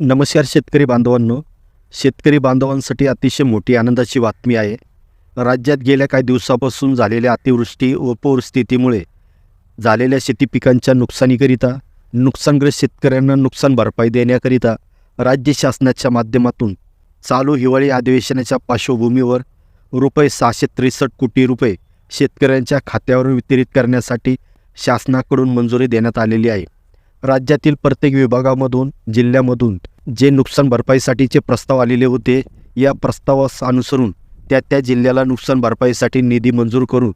नमस्कार शेतकरी बांधवांनो. शेतकरी बांधवांसाठी अतिशय मोठी आनंदाची बातमी आहे. राज्यात गेल्या काही दिवसापासून झालेल्या अतिवृष्टी व पूरस्थितीमुळे झालेल्या शेती पिकांच्या नुकसानीकरिता नुकसानग्रस्त शेतकऱ्यांना नुकसान भरपाई देण्याकरिता राज्य शासनाच्या माध्यमातून चालू हिवाळी अधिवेशनाच्या पार्श्वभूमीवर रुपये सहाशे त्रेसष्ट कोटी रुपये शेतकऱ्यांच्या खात्यावर वितरित करण्यासाठी शासनाकडून मंजुरी देण्यात आलेली आहे. राज्यातील प्रत्येक विभागामधून जिल्ह्यामधून जे नुकसान भरपाईसाठीचे प्रस्ताव आलेले होते या प्रस्तावास अनुसरून त्या त्या जिल्ह्याला नुकसान भरपाईसाठी निधी मंजूर करून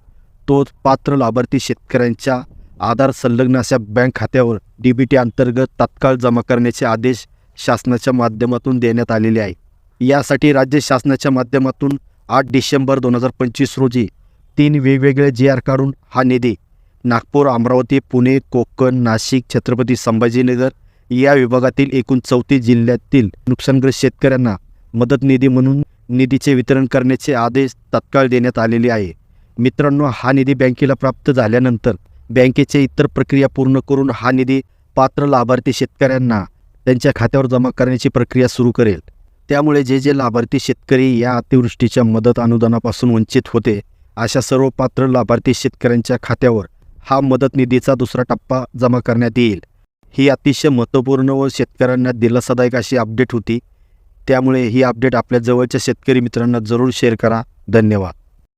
तो पात्र लाभार्थी शेतकऱ्यांच्या आधार संलग्न अशा बँक खात्यावर डी बी टी अंतर्गत तात्काळ जमा करण्याचे आदेश शासनाच्या माध्यमातून देण्यात आलेले आहे. यासाठी राज्य शासनाच्या माध्यमातून आठ डिसेंबर दोन हजार पंचवीस रोजी तीन वेगवेगळे जी आर काढून हा निधी नागपूर अमरावती पुणे कोकण नाशिक छत्रपती संभाजीनगर या विभागातील एकूण चौतीस जिल्ह्यातील नुकसानग्रस्त शेतकऱ्यांना मदत निधी म्हणून निधीचे वितरण करण्याचे आदेश तत्काळ देण्यात आलेले आहे. मित्रांनो हा निधी बँकेला प्राप्त झाल्यानंतर बँकेचे इतर प्रक्रिया पूर्ण करून हा निधी पात्र लाभार्थी शेतकऱ्यांना त्यांच्या खात्यावर जमा करण्याची प्रक्रिया सुरू करेल. त्यामुळे जे जे लाभार्थी शेतकरी या अतिवृष्टीच्या मदत अनुदानापासून वंचित होते अशा सर्व पात्र लाभार्थी शेतकऱ्यांच्या खात्यावर हा मदत निधीचा दुसरा टप्पा जमा करण्यात येईल. ही अतिशय महत्त्वपूर्ण व शेतकऱ्यांना दिलासादायक अशी अपडेट होती. त्यामुळे ही अपडेट आपल्या जवळच्या शेतकरी मित्रांना जरूर शेअर करा. धन्यवाद.